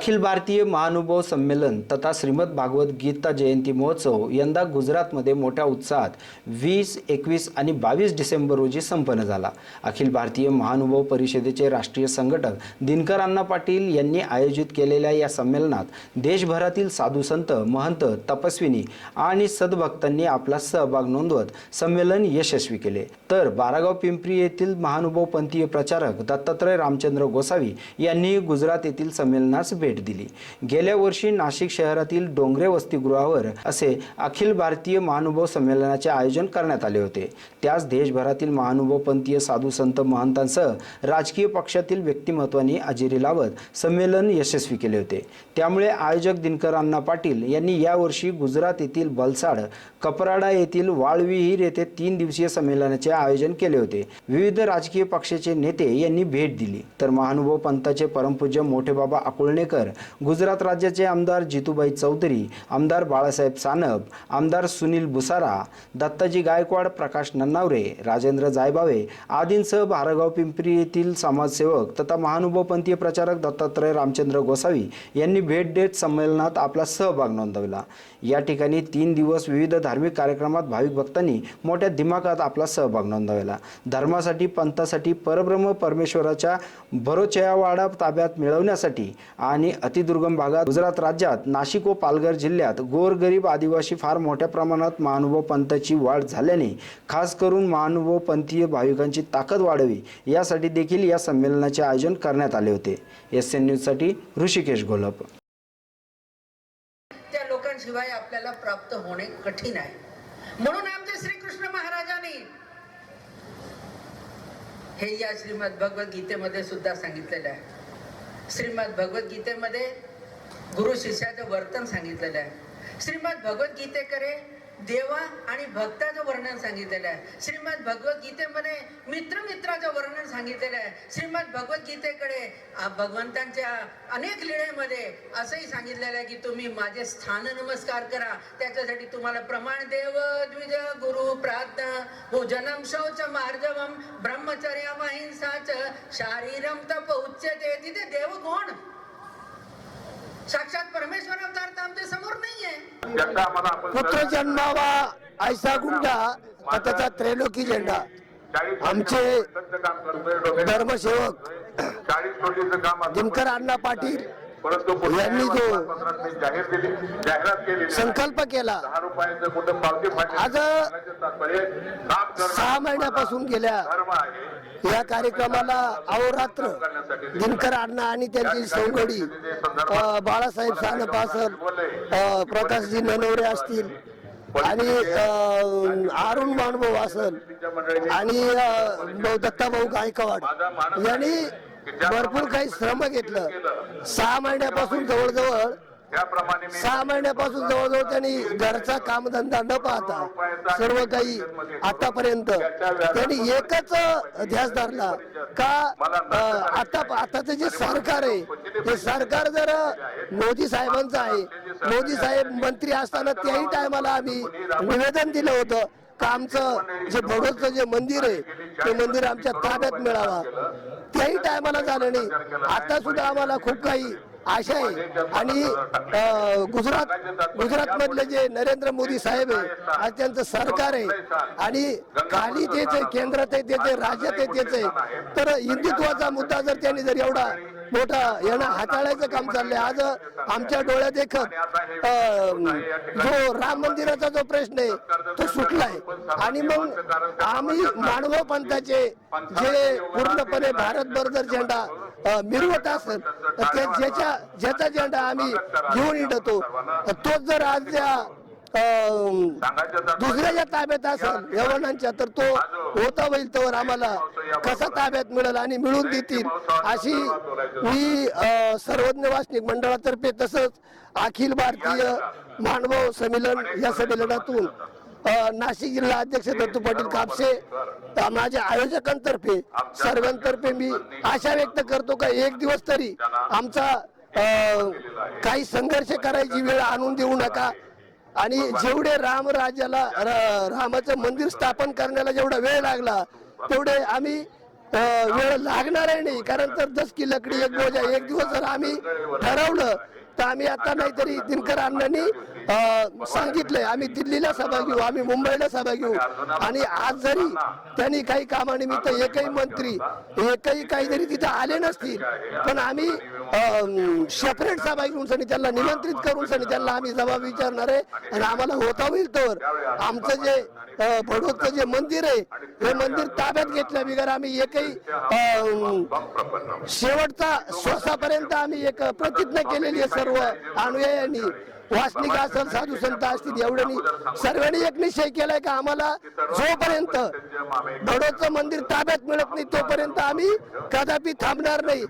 अखिल भारतीय महानुभव संमेलन तथा श्रीमद भागवत गीता जयंती महोत्सव यंदा गुजरातमध्ये मोठ्या उत्साहात वीस एकवीस आणि बावीस डिसेंबर रोजी संपन्न झाला. अखिल भारतीय महानुभव परिषदेचे राष्ट्रीय संघटक दिनकर अण्णा पाटील यांनी आयोजित केलेल्या या संमेलनात देशभरातील साधू संत महंत तपस्विनी आणि सद्भक्तांनी आपला सहभाग नोंदवत संमेलन यशस्वी केले. तर बारागाव पिंपरी येथील महानुभव पंथीय प्रचारक दत्तात्रय रामचंद्र गोसावी यांनी गुजरात येथील संमेलनास भेट दिली. गेल्या वर्षी नाशिक शहरातील डोंगरे वसतिगृहावर असे अखिल भारतीय महानुभव संमेलनाचे आयोजन करण्यात आले होते. त्यास देशभरातील महानुभव पंथीय साधू संत महंतांसह राजकीय पक्षातील व्यक्तिमत्वांनी हजेरी लावत संमेलन यशस्वी केले होते. त्यामुळे आयोजक दिनकर अण्णा पाटील यांनी यावर्षी गुजरात येथील बलसाड कपराडा येथील वाळविहीर येथे तीन दिवसीय संमेलनाचे आयोजन केले होते. विविध राजकीय पक्षाचे नेते यांनी भेट दिली. तर महानुभव पंथाचे परमपूज्य मोठे बाबा अकुळणेकर गुजरात राज्याचे आमदार जितूबाई चौधरी आमदार बाळासाहेब सानप आमदार सुनील बुसारा दत्ताजी गायकवाड प्रकाश नन्नावरे राजेंद्र जायबावे आदींसह भारगाव पिंपरी येथील समाजसेवक तथा महानुभवपंथीय प्रचारक दत्तात्रय रामचंद्र गोसावी यांनी भेट देत संमेलनात आपला सहभाग नोंदवला. या ठिकाणी तीन दिवस विविध धार्मिक कार्यक्रमात भाविक भक्तांनी मोठ्या दिमाखात आपला सहभाग नोंदवला. धर्मासाठी पंथासाठी परब्रह्म परमेश्वराच्या भरोचयावाडा ताब्यात मिळवण्यासाठी आणि अतिदुर्गम भागात गुजरात राज्यात नाशिक व पालघर जिल्ह्यात गोरगरीब आदिवासी फार मोठ्या प्रमाणात महानुभव पंथाची वाढ झाल्याने खास करून महानुभव पंथीय भाविकांची ताकद वाढवी यासाठी देखील या संमेलनाचे आयोजन करण्यात आले होते. एस एन न्यूजसाठी ऋषिकेश गोलप. त्या लोकांशिवाय आपल्याला प्राप्त होणे कठीण आहे. म्हणून आमचे श्रीकृष्ण महाराजांनी हे या श्रीमद भगवत गीतेमध्ये सुद्धा सांगितलेलं आहे. श्रीमद भगवत गीतेमध्ये गुरु शिष्याचं वर्तन सांगितलेलं आहे. श्रीमद भगवत गीतेकडे देवा आणि भक्ताचं वर्णन सांगितलेलं आहे. श्रीमद भगवत गीतेमध्ये मित्र मित्राचं वर्णन सांगितलेलं आहे. श्रीमद भगवत गीतेकडे भगवंतांच्या अनेक लिळेमध्ये असंही सांगितलेलं आहे की तुम्ही माझे स्थान नमस्कार करा. त्याच्यासाठी तुम्हाला प्रमाण देव द्विज गुरु प्रार्थना भोजनम शौच मार्जवम ब्रह्मचर्य अहिंसाच शारीरम तप उच्चते तिथे देव कोण साक्षात परमेश्वर अवतार तर आमच्यासमोर नाहीये ज्याचा आम्हाला आपण पुत्र जन्मावा ऐसा गुंडा त्याचा त्रैलोकी झेंडा आमचे. धर्मसेवक दिनकर अण्णा पाटील परंतु यांनी जो संकल्प केला. आज सहा महिन्यापासून गेल्या या कार्यक्रमाला अहोरात्र दिनकर अण्णा आणि त्यांची सौगडी बाळासाहेब सानप असल अ, प्रकाशजी ननवरे असतील आणि अरुण मानभाऊ असल आणि दत्ताभाऊ गायकवाड यांनी भरपूर काही श्रम घेतलं. सहा महिन्यापासून जवळजवळ सहा महिन्यापासून जवळजवळ त्यांनी घरचा कामधंदा न पाहता सर्व काही आतापर्यंत त्यांनी एकच ध्यास धरला का आता आताचं जे सरकार आहे ते सरकार जर मोदी साहेबांचं आहे मोदी साहेब मंत्री असताना त्याही टायमाला आम्ही निवेदन दिलं होतं का आमचं जे भगवतचं जे मंदिर आहे ते मंदिर आमच्या ताब्यात मिळावा. त्याही टायमाला झालं नाही. आता सुद्धा आम्हाला खूप काही आशा आहे. आणि गुजरात गुजरात मधले जे नरेंद्र मोदी साहेब आहे आज त्यांचं सरकार आहे. आणि खाली तेच आहे केंद्रात आहे तेच आहे राज्यात आहे तेच आहे. तर हिंदुत्वाचा मुद्दा जर त्यांनी जर एवढा मोठा यांना हाताळायचं काम चाललंय. आज आमच्या डोळ्यात देखत जो राम मंदिराचा जो प्रश्न आहे तो सुटलाय. आणि मग आम्ही मानव पंथाचे जे पूर्णपणे भारतभर जर झेंडा मिरवत असेल तर त्या ज्याचा झेंडा आम्ही घेऊन येतो तोच जर आज त्या दुसऱ्याच्या ताब्यात असेल यवनांच्या तर तो होता होईल तर आम्हाला कसा ताब्यात मिळेल आणि मिळून देतील अशी मी सर्वज्ञ वासनिक मंडळातर्फे तसंच अखिल भारतीय मानव संमेलन या संमेलनातून नाशिक जिल्हा अध्यक्ष दत्तू पाटील कापसे माझ्या आयोजकांतर्फे सर्वांतर्फे मी आशा व्यक्त करतो का एक दिवस तरी आमचा काही संघर्ष करायची वेळ आणून देऊ नका. आणि जेवढे राम राज्याला र- रामाचं मंदिर स्थापन करण्याला जेवढा वेळ लागला तेवढे आम्ही वेळ लागणार नाही. कारण तर दस की लकडी एक बोजा एक दिवस जर आम्ही ठरवलं तर आम्ही आता नाहीतरी दिनकर अण्णांनी सांगितलंय आम्ही दिल्लीला सभा घेऊ आम्ही मुंबईला सभा घेऊ. आणि आज जरी त्यांनी काही कामानिमित्त एकही मंत्री एकही काही जरी तिथे आले नसतील पण आम्ही सेपरेट सभा घेऊन सनी त्यांना निमंत्रित करून सनी त्यांना आम्ही जबाब विचारणार आहे. आणि आम्हाला होता होईल तर. आमचं जे भडोदचं जे मंदिर आहे हे मंदिर ताब्यात घेतल्या बिगर आम्ही एकही शेवटचा श्वासापर्यंत आम्ही एक प्रतिज्ञा केलेली आहे सर्व अनुयायांनी. वासनिक असेल साधू संत असतील एवढ्यांनी सर्वांनी एक निश्चय केलाय का आम्हाला जोपर्यंत बडोदचं मंदिर ताब्यात मिळत नाही तोपर्यंत आम्ही कदापि थांबणार नाही.